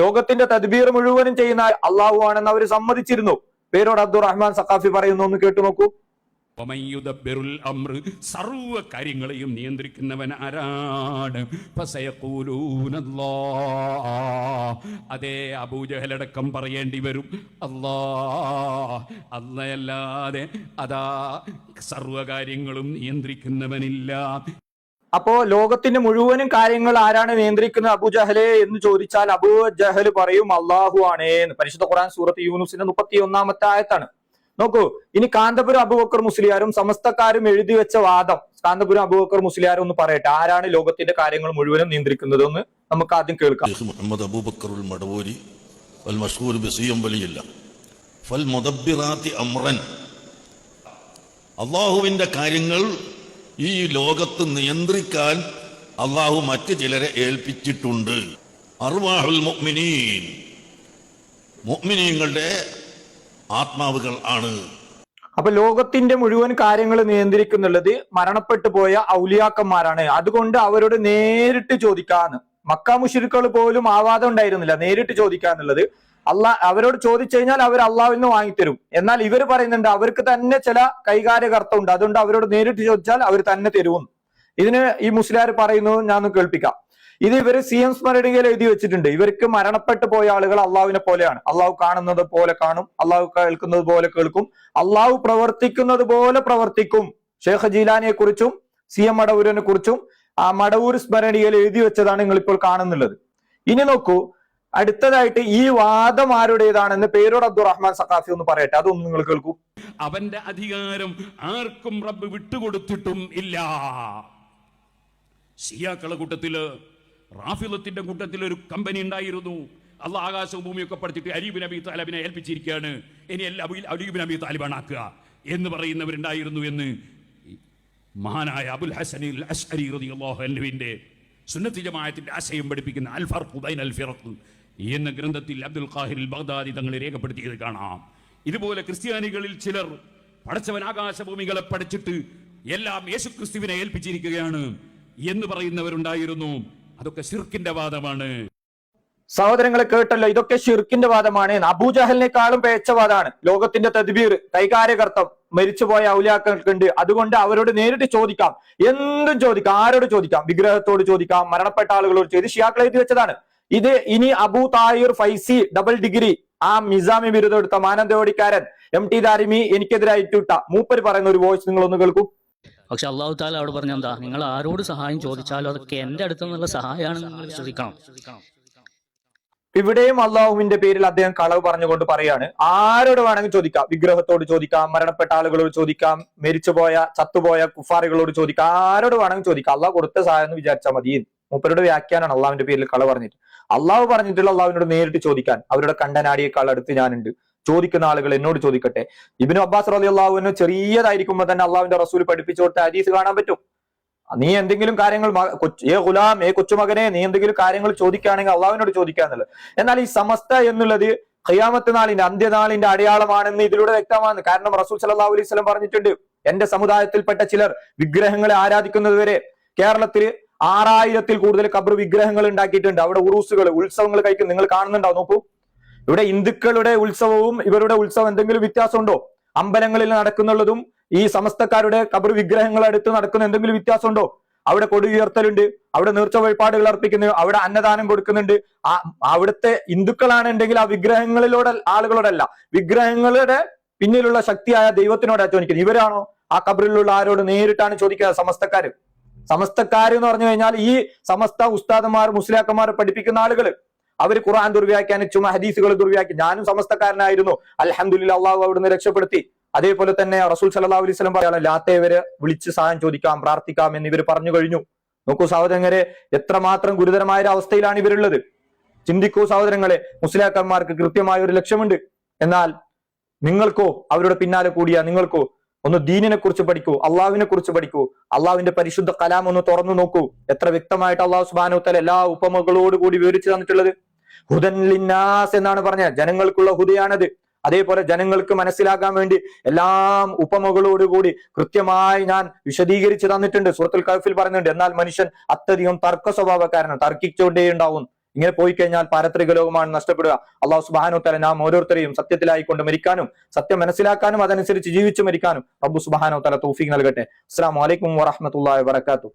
ലോകത്തിന്റെ തദ്ബീർ മുഴുവനും ചെയ്യുന്ന അള്ളാഹു ആണെന്ന് അവർ സമ്മതിച്ചിരുന്നു. പേരോട് അബ്ദുറഹ്മാൻ സഖാഫി പറയുന്നു ഒന്ന് കേട്ടു നോക്കൂ. സർവ കാര്യങ്ങളെയും നിയന്ത്രിക്കുന്നവൻ ആരാണ്. അതേ അബൂജഹലടക്കം പറയേണ്ടി വരും. അല്ലാ അല്ലയല്ലാതെ അതാ സർവ കാര്യങ്ങളും നിയന്ത്രിക്കുന്നവനില്ല. അപ്പോ ലോകത്തിന്റെ മുഴുവനും കാര്യങ്ങൾ ആരാണ് നിയന്ത്രിക്കുന്നത് അബുജഹലെ എന്ന് ചോദിച്ചാൽ അബു ജഹൽ പറയും അള്ളാഹു ആണ്. എന്ന്. പരിശുദ്ധ ഖുറാൻ സൂറത്ത് യൂനുസിന്റെ മുപ്പത്തി ഒന്നാമത്തെ ആയത്താണ്. നോക്കൂ ഇനി കാന്തപുരം അബുബക്കർ മുസ്ലിയാരും സമസ്തക്കാരും എഴുതി വെച്ച വാദം. കാന്തപുരം അബുബക്കർ മുസ്ലിയാരും ഒന്ന് പറയട്ടെ ആരാണ് ലോകത്തിന്റെ കാര്യങ്ങൾ മുഴുവനും നിയന്ത്രിക്കുന്നത് എന്ന് നമുക്ക് ആദ്യം കേൾക്കാം. മുഹമ്മദ് മടവൂരി ഫൽ അള്ളാഹുവിന്റെ കാര്യങ്ങൾ ഈ ലോകത്ത് നിയന്ത്രിക്കാൻ അള്ളാഹു മറ്റു ചിലരെ ഏൽപ്പിച്ചിട്ടുണ്ട്. അർവാഹുൽ മുഅ്മിനീൻ. മുഅ്മിനീങ്ങളുടെ ആത്മാവുകൾ ആണ്. അപ്പൊ ലോകത്തിന്റെ മുഴുവൻ കാര്യങ്ങൾ നിയന്ത്രിക്കുന്നുള്ളത് മരണപ്പെട്ടു പോയ ഔലിയാക്കന്മാരാണ്. അതുകൊണ്ട് അവരോട് നേരിട്ട് ചോദിക്കാന്ന്. മക്ക മുഷിരുക്കൾ പോലും ആവാദം ഉണ്ടായിരുന്നില്ല. നേരിട്ട് ചോദിക്കാന്നുള്ളത് അള്ളാ അവരോട് ചോദിച്ചു കഴിഞ്ഞാൽ അവർ അള്ളാഹുവിൽ നിന്ന് വാങ്ങിത്തരും. എന്നാൽ ഇവർ പറയുന്നുണ്ട് അവർക്ക് തന്നെ ചില കൈകാര്യകർത്തം ഉണ്ട് അതുകൊണ്ട് അവരോട് നേരിട്ട് ചോദിച്ചാൽ അവർ തന്നെ തരുമെന്ന്. ഇതിന് ഈ മുസ്ലിയാർ പറയുന്നു ഞാൻ കേൾപ്പിക്കാം. ഇത് ഇവർ സി എം സ്മരണികയിൽ എഴുതി വെച്ചിട്ടുണ്ട്. ഇവർക്ക് മരണപ്പെട്ടു പോയ ആളുകൾ അള്ളാഹുവിനെ പോലെയാണ്. അള്ളാഹു കാണുന്നത് പോലെ കാണും. അള്ളാഹു കേൾക്കുന്നത് പോലെ കേൾക്കും. അള്ളാഹു പ്രവർത്തിക്കുന്നത് പോലെ പ്രവർത്തിക്കും. ഷേഖ് ജീലാനിയെ കുറിച്ചും സി എം മടവൂരിനെ കുറിച്ചും ആ മടവൂർ സ്മരണികയിൽ എഴുതി വെച്ചതാണ് നിങ്ങൾ ഇപ്പോൾ കാണുന്നുള്ളത്. ഇനി നോക്കൂ അടുത്തതായിട്ട് ഈ വാദം ആരുടേതാണെന്ന് പേരോട് അബ്ദുറഹ്മാൻ സഖാഫി ഒന്ന് പറയട്ടെ. അതൊന്ന് നിങ്ങൾ കേൾക്കൂ. അവന്റെ അധികാരം ആർക്കും റബ്ബ് വിട്ടുകൊടുത്തിട്ടും ഇല്ല. സിയാക്കള കൂട്ടത്തിൽ റാഫിലത്തിന്റെ കൂട്ടത്തിൽ ഒരു കമ്പനി ഉണ്ടായിരുന്നു. അള്ളാഹ് ആകാശവും ഭൂമിയൊക്കെ പഠിച്ചിട്ട് അലീബ് നബി താലിബിനെ ഏൽപ്പിച്ചിരിക്കുകയാണ്. ഇനി എല്ലാ അലീബ് നബി താലിബാണാക്കുക എന്ന് പറയുന്നവരുണ്ടായിരുന്നു എന്ന് മഹാനായ അബുൽ ഹസനിൽ അഷ്അരി റളിയല്ലാഹു അൻഹുവിന്റെ സുന്നത്തി ജമാഅത്തിന്റെ ആശയം പഠിപ്പിക്കുന്ന അൽ ഫർഖു ബൈനൽ ഫിറഖ്. എന്ന ഗ്രന്ഥത്തിൽ അബ്ദുൽ ഖാഹിർ ബഗ്ദാദി തങ്ങളെ രേഖപ്പെടുത്തിയത് കാണാം. ഇതുപോലെ ക്രിസ്ത്യാനികളിൽ ചിലർ പടച്ചവൻ ആകാശഭൂമികളെ പഠിച്ചിട്ട് എല്ലാം യേശു ക്രിസ്തുവിനെ ഏൽപ്പിച്ചിരിക്കുകയാണ് എന്ന് പറയുന്നവരുണ്ടായിരുന്നു. അതൊക്കെ ശിർക്കിന്റെ വാദമാണ്. സഹോദരങ്ങളെ കേട്ടല്ലോ ഇതൊക്കെ ഷിർക്കിന്റെ വാദമാണ്. അബൂജഹലിനെക്കാളും പേച്ച വാദമാണ്. ലോകത്തിന്റെ തദ്ബീർ കൈകാര്യകർത്തം മരിച്ചുപോയ ഔലിയാക്കൾക്കുണ്ട്. അതുകൊണ്ട് അവരോട് നേരിട്ട് ചോദിക്കാം. എന്തും ചോദിക്കാം. ആരോട് ചോദിക്കാം? വിഗ്രഹത്തോട് ചോദിക്കാം. മരണപ്പെട്ട ആളുകളോട് ചോദിച്ച് ഷിയാക്കൾ എഴുതി വെച്ചതാണ്. ഇത് ഇനി അബു താഹിർ ഫൈസി ഡബിൾ ഡിഗ്രി ആ മിസാമി ബിരുദം എടുത്ത മാനന്തവാടിക്കാരൻ എം ടി ദാരിമി എനിക്കെതിരായിട്ട് ഇട്ടുവിട്ട മൂപ്പര് പറയുന്ന ഒരു വോയിസ് നിങ്ങൾ ഒന്ന് കേൾക്കൂ. പക്ഷെ അള്ളാഹു താല അവിടെ പറഞ്ഞ എന്താ? നിങ്ങൾ ആരോട് സഹായം ചോദിച്ചാലും അതൊക്കെ എന്റെ അടുത്ത് നിന്നുള്ള സഹായമാണ് നിങ്ങൾ ശ്രദ്ധിക്കണം ഇവിടെയും അള്ളാഹുവിന്റെ പേരിൽ അദ്ദേഹം കളവ് പറഞ്ഞുകൊണ്ട് പറയാണ്. ആരോട് വേണമെങ്കിൽ ചോദിക്കാം. വിഗ്രഹത്തോട് ചോദിക്കാം മരണപ്പെട്ട ആളുകളോട് ചോദിക്കാം മരിച്ചുപോയ ചത്തുപോയ കുഫാറികളോട് ചോദിക്കാം ആരോട് വേണമെങ്കിൽ ചോദിക്കാം. അള്ളാഹ് കൊടുത്ത സഹായം എന്ന് വിചാരിച്ചാൽ മതി മൂപ്പരുടെ വ്യാഖ്യാനാണ് അള്ളാഹുവിന്റെ പേരിൽ കള പറഞ്ഞിട്ട്. അള്ളാഹു പറഞ്ഞിട്ടുള്ള അള്ളാഹുവിനോട് നേരിട്ട് ചോദിക്കാൻ അവരുടെ കണ്ടനാടിയേക്കാൾ അടുത്ത് ഞാനുണ്ട്. ചോദിക്കുന്ന ആളുകൾ എന്നോട് ചോദിക്കട്ടെ. ഇബിനു അബ്ബാസ് റലി അള്ളാഹുവിന് ചെറിയതായിരിക്കുമ്പോൾ തന്നെ അള്ളാഹുവിന്റെ റസൂൽ പഠിപ്പിച്ചു കൊടുത്ത ഹദീസ് കാണാൻ പറ്റും. നീ എന്തെങ്കിലും കാര്യങ്ങൾ ഏ ഗുലാം ഏ കൊച്ചുമകനെ നീ എന്തെങ്കിലും കാര്യങ്ങൾ ചോദിക്കുകയാണെങ്കിൽ അള്ളാഹുവിനോട് ചോദിക്കാന്നുള്ളത് എന്നാൽ ഈ സമസ്ത എന്നുള്ളത് ഖിയാമത്ത് നാളിന്റെ അന്ത്യനാളിന്റെ അടയാളമാണെന്ന് ഇതിലൂടെ വ്യക്തമാണ്. കാരണം റസൂൽ സല്ലല്ലാഹു അലൈഹി വസല്ലം പറഞ്ഞിട്ടുണ്ട് എന്റെ സമുദായത്തിൽപ്പെട്ട ചിലർ വിഗ്രഹങ്ങളെ ആരാധിക്കുന്നത് വരെ കേരളത്തിൽ ആറായിരത്തിൽ കൂടുതൽ കബർ വിഗ്രഹങ്ങൾ ഉണ്ടാക്കിയിട്ടുണ്ട്. അവിടെ ഉറൂസുകൾ ഉത്സവങ്ങൾ കഴിക്കും. നിങ്ങൾ കാണുന്നുണ്ടാവും നോക്കൂ. ഇവിടെ ഹിന്ദുക്കളുടെ ഉത്സവവും ഇവരുടെ ഉത്സവം എന്തെങ്കിലും വ്യത്യാസമുണ്ടോ? അമ്പലങ്ങളിൽ നടക്കുന്നുള്ളതും ഈ സമസ്തക്കാരുടെ കബർ വിഗ്രഹങ്ങൾ അടുത്ത് നടക്കുന്ന എന്തെങ്കിലും വ്യത്യാസമുണ്ടോ? അവിടെ കൊടി ഉയർത്തലുണ്ട് അവിടെ നീർച്ച വഴിപാടുകൾ അർപ്പിക്കുന്നു അവിടെ അന്നദാനം കൊടുക്കുന്നുണ്ട്. ആ അവിടുത്തെ ഹിന്ദുക്കളാണെന്നുണ്ടെങ്കിൽ ആ വിഗ്രഹങ്ങളിലൂടെ ആളുകളോടല്ല വിഗ്രഹങ്ങളുടെ പിന്നിലുള്ള ശക്തിയായ ദൈവത്തിനോടാണ് ചോദിക്കുന്നത്. ഇവരാണോ ആ കബറിലുള്ള ആരോട് നേരിട്ടാണ് ചോദിക്കുക സമസ്തക്കാര്? സമസ്തക്കാര് എന്ന് പറഞ്ഞു കഴിഞ്ഞാൽ ഈ സമസ്ത ഉസ്താദന്മാർ മുസ്ലിയാക്കന്മാർ പഠിപ്പിക്കുന്ന ആളുകൾ. അവർ ഖുർആൻ ദുർവ്യാഖ്യാനിച്ചും ഹദീസുകൾ ദുർവ്യാഖ്യ ഞാനും സമസ്തക്കാരനായിരുന്നു. അലഹമുല്ല അള്ളാഹു അവിടുന്ന് രക്ഷപ്പെടുത്തി. അതേപോലെ തന്നെ റസൂൽ സല്ലാ അലൈഹി വസല്ലം പറയാം ലാത്തയവര് വിളിച്ച് സഹായം ചോദിക്കാം പ്രാർത്ഥിക്കാം എന്നിവർ പറഞ്ഞു കഴിഞ്ഞു. നോക്കൂ സഹോദരങ്ങളെ എത്രമാത്രം ഗുരുതരമായ ഒരു അവസ്ഥയിലാണ് ഇവരുള്ളത്. ചിന്തിക്കൂ സഹോദരങ്ങളെ മുസ്ലിയാക്കന്മാർക്ക് കൃത്യമായ ഒരു ലക്ഷ്യമുണ്ട്. എന്നാൽ നിങ്ങൾക്കോ അവരുടെ പിന്നാലെ കൂടിയ നിങ്ങൾക്കോ ഒന്ന് ദീനിനെ കുറിച്ച് പഠിക്കൂ അള്ളാഹുവിനെ കുറിച്ച് പഠിക്കൂ. അള്ളാഹുവിന്റെ പരിശുദ്ധ കലാം ഒന്ന് തുറന്നു നോക്കൂ. എത്ര വ്യക്തമായിട്ട് അള്ളാഹു സുബാനുത്തല തല എല്ലാ ഉപമകളോടുകൂടി വിവരിച്ചു തന്നിട്ടുള്ളത്? ഹുദൻ ലിന്നാസ് എന്നാണ് പറഞ്ഞ ജനങ്ങൾക്കുള്ള ഹുദയാണത്. അതേപോലെ ജനങ്ങൾക്ക് മനസ്സിലാക്കാൻ വേണ്ടി എല്ലാം ഉപമകളോടുകൂടി കൃത്യമായി ഞാൻ വിശദീകരിച്ചു തന്നിട്ടുണ്ട്. സുഹൃത്തുൽ കൈഫിൽ പറയുന്നുണ്ട് എന്നാൽ മനുഷ്യൻ അത്യധികം തർക്ക സ്വഭാവക്കാരനാണ്. തർക്കിച്ചുകൊണ്ടേ ഉണ്ടാവും ഇങ്ങനെ പോയി കഴിഞ്ഞാൽ പാരത്രിക ലോകമാണ് നഷ്ടപ്പെടുക. അള്ളാഹു സുബാനു തല നാം ഓരോരുത്തരെയും സത്യത്തിലായിക്കൊണ്ട് മരിക്കാനും സത്യം മനസ്സിലാക്കാനും അതനുസരിച്ച് ജീവിച്ചു മരിക്കാനും റബ്ബു സുബാനു തല തൗഫീഖ് നൽകട്ടെ. അസ്സാം വലൈക്കും വറഹമത്തല്ലാ വാത്തു